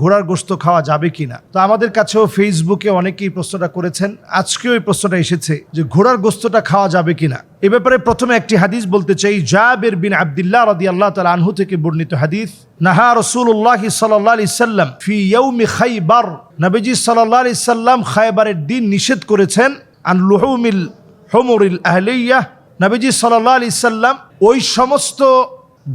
ঘোড়ার গোস্ত খাওয়া যাবে কিনা? তো আমাদের কাছেও ফেসবুকে অনেকেই প্রশ্নটা করেছেন। আজকেও এই প্রশ্নটা এসেছে যে ঘোড়ার গোস্তটা খাওয়া যাবে কিনা? এ ব্যাপারে প্রথমে একটি হাদিস বলতে চাই। জাবের বিন আবদুল্লাহ রদি আল্লাহ তালা আনহু থেকে বর্ণিত হাদিস, নাহা রসুল্লাহ সাল্লাহ আলি সাল্লাম ফি ইয়ৌমি খাইবার। নবীজি সাল্লাহ সাল্লাম খাইবারের দিন নিষেধ করেছেন, আন লুহুমিল হমুরিল আহলিয়াহ নবীজি সাল্লাহ সাল্লাম ওই সমস্ত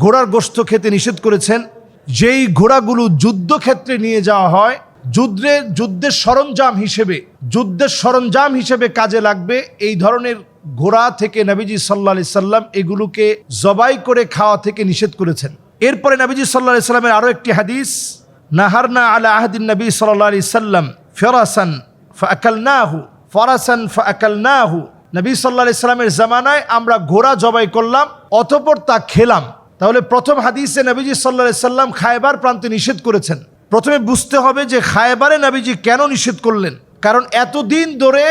ঘোড়ার গোস্ত খেতে নিষেধ করেছেন যেই ঘোড়াগুলো যুদ্ধক্ষেত্রে নিয়ে যাওয়া হয় যুদ্ধের যুদ্ধের সরঞ্জাম হিসেবে, যুদ্ধের সরঞ্জাম হিসেবে কাজে লাগবে এই ধরনের ঘোড়া থেকে নবীজি সাল্লা সাল্লাম এগুলোকে জবাই করে খাওয়া থেকে নিষেধ করেছেন। এরপরে নবীজি সাল্লা সাল্লামের আরও একটি হাদিস, নাহারনা আলা আহদিন নবী সাল্লাহ আলি সাল্লাম ফেরাসান ফাকালনাহু ফরাসান ফাকালনাহু নবী সাল্লাহ আলি সাল্লামের জামানায় আমরা ঘোড়া জবাই করলাম, অতপর তা খেলাম। তাহলে প্রথম হাদিসে নবীজি সাল্লাহ সাল্লাম খায়বার প্রান্তে নিষেধ করেছেন। প্রথমে বুঝতে হবে যে খায়বারে নবীজি কেন নিষেধ করলেন। কারণ এতদিন ধরে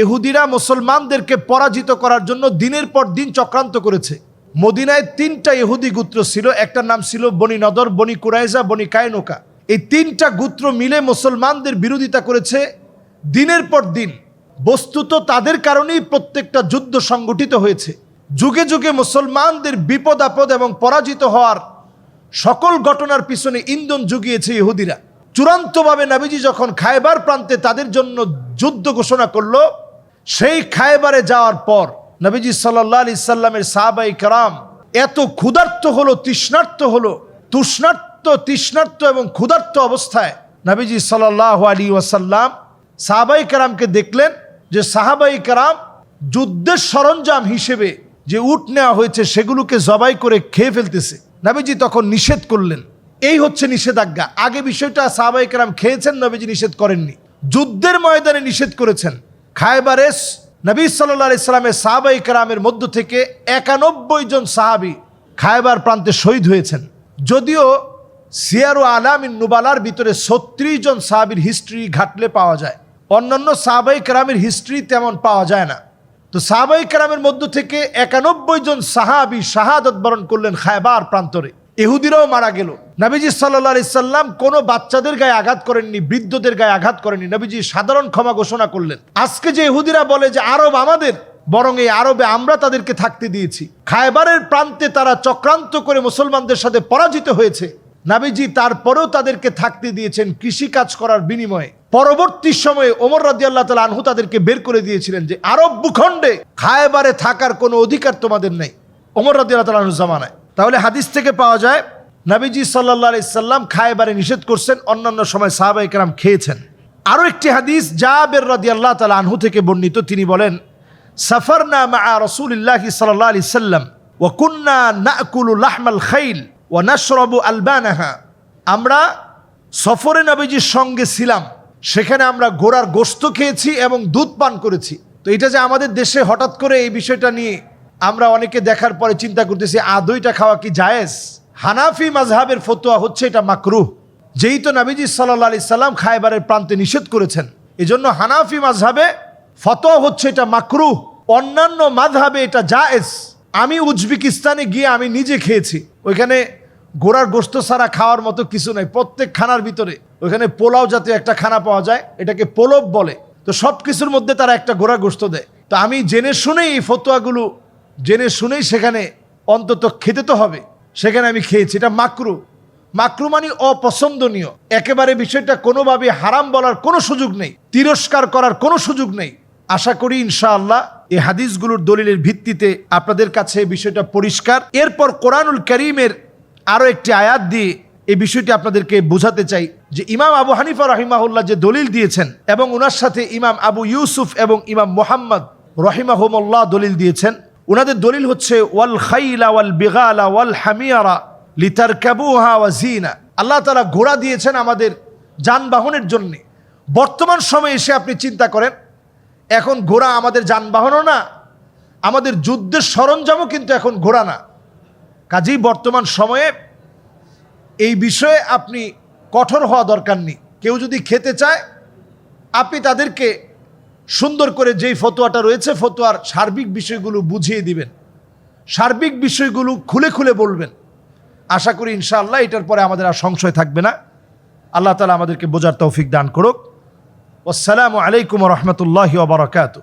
ইহুদিরা মুসলমানদেরকে পরাজিত করার জন্য দিনের পর দিন চক্রান্ত করেছে। মদিনায় তিনটা ইহুদি গোত্র ছিল, একটার নাম ছিল বনি নদর, বনি কুরাইজা, বনি কায়নোকা। এই তিনটা গোত্র মিলে মুসলমানদের বিরোধিতা করেছে। দিনের পর দিন বস্তুত তাদের কারণেই প্রত্যেকটা যুদ্ধ সংগঠিত হয়েছে। যুগে যুগে মুসলমানদের বিপদ, আপদ এবং পরাজিত হওয়ার সকল ঘটনার পিছনে ইন্ধন জুগিয়েছে ইহুদিরা। চূড়ান্তভাবে নাবিজি যখন খায়বার প্রান্তে তাদের জন্য যুদ্ধ ঘোষণা করল, সেই খায়বারে যাওয়ার পর নবীজি সাল্লাহ আলি সাল্লামের সাহাবাই কারাম এত ক্ষুধার্ত হলো, তৃষ্ণার্ত হলো, তুষ্ণার্ত, তৃষ্ণার্ত এবং ক্ষুধার্ত অবস্থায় নবীজি সাল্লাহ আলী ওয়াসাল্লাম সাহাবাই কারামকে দেখলেন যে সাহাবাই কারাম যুদ্ধের সরঞ্জাম হিসেবে যে উট নেওয়া হয়েছে সেগুলোকে জবাই করে খেয়ে ফেলতেছে। নবীজি তখন নিষেধ করলেন। এই হচ্ছে নিষেধাজ্ঞা। আগে বিষয়টা সাহাবাই কারাম খেয়েছেন, নবীজি নিষেধ করেননি। যুদ্ধের ময়দানে নিষেধ করেছেন। খায়বারেস নবী সাল্লাহ ইসলামের সাহাবাই কারামের মধ্য থেকে একানব্বই জন সাহাবি খায়বার প্রান্তে শহীদ হয়েছেন। যদিও সিয়ারু আলামিন নুবালার ভিতরে ছত্রিশ জন সাহাবির হিস্ট্রি ঘাটলে পাওয়া যায়। অন্যান্য সাহাবাই কারামের হিস্ট্রি তেমন পাওয়া যায় না। তো সাহাবাই কারামের মধ্য থেকে একানব্বই জন সাহাবি শাহাদত বরণ করলেন খায়বার প্রান্তরে। এহুদিরাও মারা গেল। নবীজি সাল্লা সাল্লাম কোনো বাচ্চাদের গায়ে আঘাত করেননি, বৃদ্ধদের গায়ে আঘাত করেননি। নবীজি সাধারণ ক্ষমা ঘোষণা করলেন। আজকে যে এহুদিরা বলে যে আরব আমাদের, বরং এই আরবে আমরা তাদেরকে থাকতে দিয়েছি। খায়বারের প্রান্তে তারা চক্রান্ত করে মুসলমানদের সাথে পরাজিত হয়েছে। নাবিজি তারপরেও তাদেরকে থাকতে দিয়েছেন কৃষি কাজ করার বিনিময়ে। পরবর্তী সময়ে ওমর রাজি আল্লাহ তালা আনহু তাদেরকে বের করে দিয়েছিলেন যে, আরব ভূখণ্ডে খায়বারে থাকার কোনো অধিকার তোমাদের নেই। ওমর রাজি আল্লাহ তালা জামানায়। তাহলে হাদিস থেকে পাওয়া যায়, নাবিজি সাল্লাহ সাল্লাম খায়বারে নিষেধ করছেন, অন্যান্য সময় সাহাবাই কেরাম খেয়েছেন। আরও একটি হাদিস, জাবের রাদি আল্লাহ তালা আনহু থেকে বর্ণিত, তিনি বলেন, সফরনা মা রসুলিল্লাহ সাল্লাহ আলি সাল্লাম ওকুন্না নাকুলু লাহমাল খাইল। ও নাশরবু আলবানাহা। আমরা সফরে নবীজির সঙ্গে ছিলাম। সেখানে আমরা গোড়ার গোস্ত খেয়েছি এবং দুধ পান করেছি। তো এটা যে আমাদের দেশে হঠাৎ করে এই বিষয়টা নিয়ে আমরা অনেকে দেখার পরে চিন্তা করতেছি আদইটা খাওয়া কি জায়েজ? হানাফি মাজহাবের ফতোয়া হচ্ছে এটা মাকরুহ। যেই তো নাবিজি সাল্লা আলি সাল্লাম খায়বারের প্রান্তে নিষেধ করেছেন। এজন্য হানাফি মাজহাবে ফতোয়া হচ্ছে এটা মাকরুহ। অন্যান্য মাঝহাবে এটা জায়েজ। আমি উজবেকিস্তানে গিয়ে আমি নিজে খেয়েছি। ওইখানে ঘোড়ার গোস্ত ছাড়া খাওয়ার মতো কিছু নাই। প্রত্যেক খানার ভিতরে ওইখানে পোলাও জাতীয় একটা খানা পাওয়া যায়, এটাকে পোলব বলে। তো সব কিছুর মধ্যে তারা একটা ঘোড়ার গোস্ত দেয়। তো আমি জেনে শুনেই এই ফতোয়াগুলো জেনে শুনেই সেখানে অন্তত খেতে তো হবে, সেখানে আমি খেয়েছি। এটা মাকরু। মাকরু মানে অপছন্দনীয়। একেবারে বিষয়টা কোনোভাবে হারাম বলার কোনো সুযোগ নেই, তিরস্কার করার কোনো সুযোগ নেই। আশা করি ইনশাআল্লাহ এই হাদিসগুলোর দলিলের ভিত্তিতে আপনাদের কাছে বিষয়টা পরিষ্কার। এরপর কোরআনুল করিমের আরও একটি আয়াত দিয়ে এই বিষয়টি আপনাদেরকে বোঝাতে চাই যে ইমাম আবু হানিফা রহিমাহুল্লাহ যে দলিল দিয়েছেন এবং ওনার সাথে ইমাম আবু ইউসুফ এবং ইমাম মোহাম্মদ রহিমাহুমল্লাহ দলিল দিয়েছেন ওনাদের দলিল হচ্ছে, ওয়াল খাইলা ওয়াল বিগালা ওয়াল হামিয়ারা লিতার ক্যাবুহা ওয়া জিনা আল্লাহ তালা ঘোড়া দিয়েছেন আমাদের যানবাহনের জন্যে। বর্তমান সময়ে এসে আপনি চিন্তা করেন, এখন ঘোড়া আমাদের যানবাহনও না, আমাদের যুদ্ধের সরঞ্জামও কিন্তু এখন ঘোড়া না। কাজেই বর্তমান সময়ে এই বিষয়ে আপনি কঠোর হওয়া দরকার নেই। কেউ যদি খেতে চায়, আপনি তাদেরকে সুন্দর করে যেই ফতোয়াটা রয়েছে, ফতোয়ার সার্বিক বিষয়গুলো বুঝিয়ে দিবেন। সার্বিক বিষয়গুলো খুলে খুলে বলবেন। আশা করি ইনশাআল্লাহ এটার পরে আমাদের আর সংশয় থাকবে না। আল্লাহ তালা আমাদেরকে বোঝার তৌফিক দান করুক। আসসালামু আলাইকুম রহমতুল্লাহ বারকাত